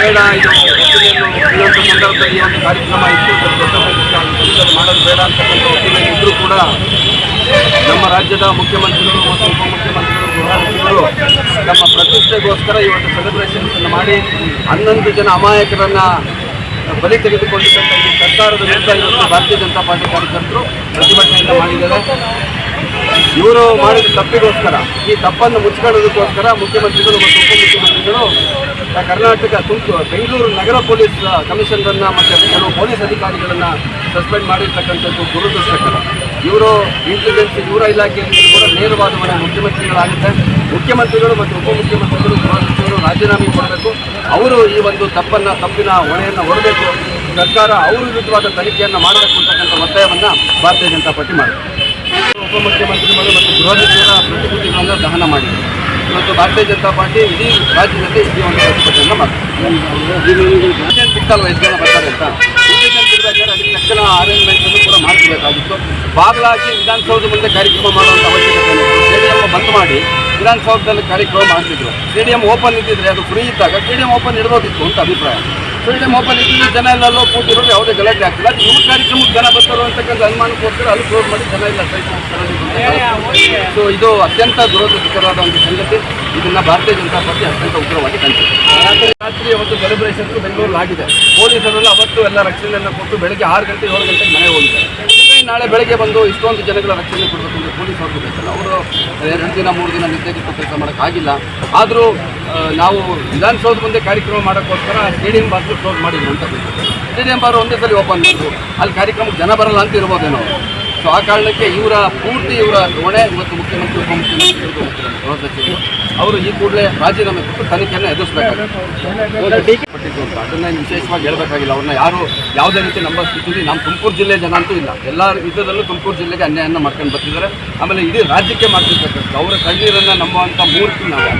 ಬೇಡ, ಇದು ಇರುವಂಥ ಸಂದರ್ಭದಲ್ಲಿ ಒಂದು ಕಾರ್ಯಕ್ರಮ ಇತ್ತು. ದೊಡ್ಡ ಮಾಡೋದು ಬೇಡ ಅಂತಕ್ಕಂಥ ಒಪ್ಪಿಗೆ ಇದ್ದರೂ ಕೂಡ ನಮ್ಮ ರಾಜ್ಯದ ಮುಖ್ಯಮಂತ್ರಿಗಳು ಮತ್ತು ಉಪಮುಖ್ಯಮಂತ್ರಿಗಳು ಗೃಹ ನಮ್ಮ ಪ್ರತಿಷ್ಠೆಗೋಸ್ಕರ ಇವತ್ತು ಒಂದು ಸೆಲೆಬ್ರೇಷನ್ಸ್ ಅನ್ನು ಮಾಡಿ ಹನ್ನೊಂದು ಜನ ಅಮಾಯಕರನ್ನು ಬಲಿ ತೆಗೆದುಕೊಂಡಿದ್ದಂಥ ಈ ಸರ್ಕಾರದ ವಿರುದ್ಧ ಇವತ್ತು ಭಾರತೀಯ ಜನತಾ ಪಾರ್ಟಿ ಕಾರ್ಯಕರ್ತರು ಪ್ರತಿಭಟನೆಯನ್ನು ಮಾಡಿದ್ದಾರೆ. ಇವರು ಮಾಡಿದ ತಪ್ಪಿಗೋಸ್ಕರ, ಈ ತಪ್ಪನ್ನು ಮುಚ್ಕೊಳ್ಳೋದಕ್ಕೋಸ್ಕರ ಮುಖ್ಯಮಂತ್ರಿಗಳು ಮತ್ತು ಉಪಮುಖ್ಯಮಂತ್ರಿಗಳು ಕರ್ನಾಟಕ ತುಮಕೂರು, ಬೆಂಗಳೂರು ನಗರ ಪೊಲೀಸ್ ಕಮಿಷನರನ್ನ ಮತ್ತು ಕೆಲವು ಪೊಲೀಸ್ ಅಧಿಕಾರಿಗಳನ್ನು ಸಸ್ಪೆಂಡ್ ಮಾಡಿರ್ತಕ್ಕಂಥದ್ದು ದುರದೃಷ್ಟಕರ. ಇವರು ಇಂಟೆಲಿಜೆನ್ಸ್ ಇವರ ಇಲಾಖೆಯಲ್ಲಿ ಕೂಡ ನೇರವಾದ ಮನೆ ಮುಖ್ಯಮಂತ್ರಿಗಳಾಗುತ್ತೆ ಮುಖ್ಯಮಂತ್ರಿಗಳು ಮತ್ತು ಉಪಮುಖ್ಯಮಂತ್ರಿಗಳು ಗೃಹ ಸಚಿವರು ರಾಜೀನಾಮೆ ಕೊಡಬೇಕು. ಅವರು ಈ ಒಂದು ತಪ್ಪನ್ನು, ತಪ್ಪಿನ ಹೊಣೆಯನ್ನು ಹೊರಬೇಕು. ಸರ್ಕಾರ ಅವರ ವಿರುದ್ಧವಾದ ತನಿಖೆಯನ್ನು ಮಾಡಬೇಕು ಅಂತಕ್ಕಂಥ ಒತ್ತಾಯವನ್ನು ಭಾರತೀಯ ಜನತಾ ಪಾರ್ಟಿ ಮಾಡಿದೆ. ಉಪಮುಖ್ಯಮಂತ್ರಿಗಳು ಮತ್ತು ಗೃಹ ಸಚಿವರ ಪ್ರತಿಕೃತಿಗಳನ್ನು ದಹನ ಮಾಡಿದೆ. ಇವತ್ತು ಭಾರತೀಯ ಜನತಾ ಪಾರ್ಟಿ ಇಡೀ ರಾಜ್ಯದಲ್ಲಿ ಈ ಒಂದು ಪ್ರತಿಭಟನೆಯನ್ನು ಮಾಡ್ತಾರೆ ಸಿಕ್ಕಲ್ ಜನ ಬರ್ತಾರೆ ಅಂತ. ಇರಬೇಕಾದ್ರೆ ಅದಕ್ಕೆ ತಕ್ಷಣ ಅರೇಂಜ್ಮೆಂಟ್ ಅನ್ನು ಕೂಡ ಮಾಡಿಸಬೇಕಾಗಿತ್ತು ಬಾಗಲಾಗಿ ವಿಧಾನಸೌಧ ಮುಂದೆ ಕಾರ್ಯಕ್ರಮ ಮಾಡುವಂಥ ಅವಶ್ಯಕತೆ ಸ್ಟೇಡಿಯಂ ಬಂದ್ ಮಾಡಿ ವಿಧಾನಸೌಧದಲ್ಲಿ ಕಾರ್ಯಕ್ರಮ ಮಾಡ್ತಿದ್ರು. ಸ್ಟೇಡಿಯಂ ಓಪನ್ ಇದ್ದಿದ್ರೆ ಅದು ಫ್ರೀ ಇದ್ದಾಗ ಸ್ಟೇಡಿಯಂ ಓಪನ್ ಇಡಬೇಕಿತ್ತು ಅಂತ ಅಭಿಪ್ರಾಯ. ಸ್ಟೇಡಿಯಂ ಓಪನ್ ಇದ್ದಿದ್ದು ಜನ ಎಲ್ಲೆಲ್ಲೋ ಕೂತಿರೋರು ಯಾವುದೇ ಗಲಾಟೆ ಆಗ್ತಿಲ್ಲ. ಅದು ಇವ್ರ ಕಾರ್ಯಕ್ರಮಕ್ಕೆ ಜನ ಬರ್ತಾರೋ ಅಂತಕ್ಕಂಥ ಅನುಮಾನಕ್ಕೋಸ್ಕರ ಅಲ್ಲಿ ಕ್ಲೋಸ್ ಮಾಡಿ ಜನ ಇಲ್ಲ ಸೊ ಇದು ಅತ್ಯಂತ ದುರದೃಷ್ಟಕರವಾದ ಒಂದು ಸಂಗತಿ. ಇದನ್ನ ಭಾರತೀಯ ಜನತಾ ಪಾರ್ಟಿ ಅತ್ಯಂತ ಉಗ್ರವಾಗಿ ಕಂಡಿದೆ ರಾತ್ರಿ ಅವತ್ತು ಸೆಲೆಬ್ರೇಷನ್ಸ್ ಬೆಂಗಳೂರಲ್ಲಿ ಆಗಿದೆ. ಪೊಲೀಸರೆಲ್ಲ ಅವತ್ತು ಎಲ್ಲ ರಕ್ಷಣೆಯನ್ನು ಕೊಟ್ಟು ಬೆಳಗ್ಗೆ ಆರು ಗಂಟೆ ಏಳು ಗಂಟೆಗೆ ಮನೆ ಈಗ ನಾಳೆ ಬೆಳಗ್ಗೆ ಬಂದು ಇಷ್ಟೊಂದು ಜನಗಳ ರಕ್ಷಣೆ ಕೊಡಬೇಕು ಅಂದರೆ ಪೊಲೀಸ್ ಅವ್ರಿಗೆ ಬೇಕಲ್ಲ ಅವರು ಎರಡು ದಿನ, ಮೂರು ದಿನ ನಿರ್ದೇಶಿತ ಕೆಲಸ ಮಾಡೋಕ್ಕಾಗಿಲ್ಲ ಆದರೂ ನಾವು ವಿಧಾನಸೌಧ ಮುಂದೆ ಕಾರ್ಯಕ್ರಮ ಮಾಡೋಕ್ಕೋಸ್ಕರ ಸ್ಟೇಡಿಯಂ ಬಾಗಿಲು ಕ್ಲೋಸ್ ಮಾಡಿಲ್ಲ ಅಂತ ಸ್ಟೇಡಿಯಂ ಬಾರ್ ಒಂದೇ ಸಲ ಓಪನ್ ಮಾಡಿದ್ರು ಅಲ್ಲಿ ಕಾರ್ಯಕ್ರಮಕ್ಕೆ ಜನ ಬರಲ್ಲ ಅಂತ ಇರ್ಬೋದೇನೋ. ಸೊ ಆ ಕಾರಣಕ್ಕೆ ಇವರ ಪೂರ್ತಿ ಇವರ ಹೊಣೆ ಇವತ್ತು ಮುಖ್ಯಮಂತ್ರಿ, ಉಪಮುಖ್ಯಮಂತ್ರಿ ಗೃಹ ಸಚಿವರು ಅವರು ಈ ಕೂಡಲೇ ರಾಜೀನಾಮೆ ಕೊಟ್ಟು ತನಿಖೆಯನ್ನು ಎದುರಿಸಬೇಕಾಗುತ್ತೆ ಅದನ್ನ ವಿಶೇಷವಾಗಿ ಹೇಳಬೇಕಾಗಿಲ್ಲ. ಅವ್ರನ್ನ ಯಾರು ಯಾವುದೇ ರೀತಿ ನಮ್ಮ ಸ್ಥಿತಿಯಲ್ಲಿ ನಮ್ಮ ತುಮಕೂರು ಜಿಲ್ಲೆ ಜನ ಅಂತೂ ಇಲ್ಲ. ಎಲ್ಲ ವಿಧದಲ್ಲೂ ತುಮಕೂರು ಜಿಲ್ಲೆಗೆ ಅನ್ಯಾಯನ ಮಾಡ್ಕೊಂಡು ಬರ್ತಿದ್ದಾರೆ. ಆಮೇಲೆ ಇಡೀ ರಾಜ್ಯಕ್ಕೆ ಮಾಡ್ತಿರ್ತಕ್ಕಂಥ ಅವರ ಕಣ್ಣೀರನ್ನು ನಂಬುವಂಥ ಮೂರ್ತಿ ನಾವು.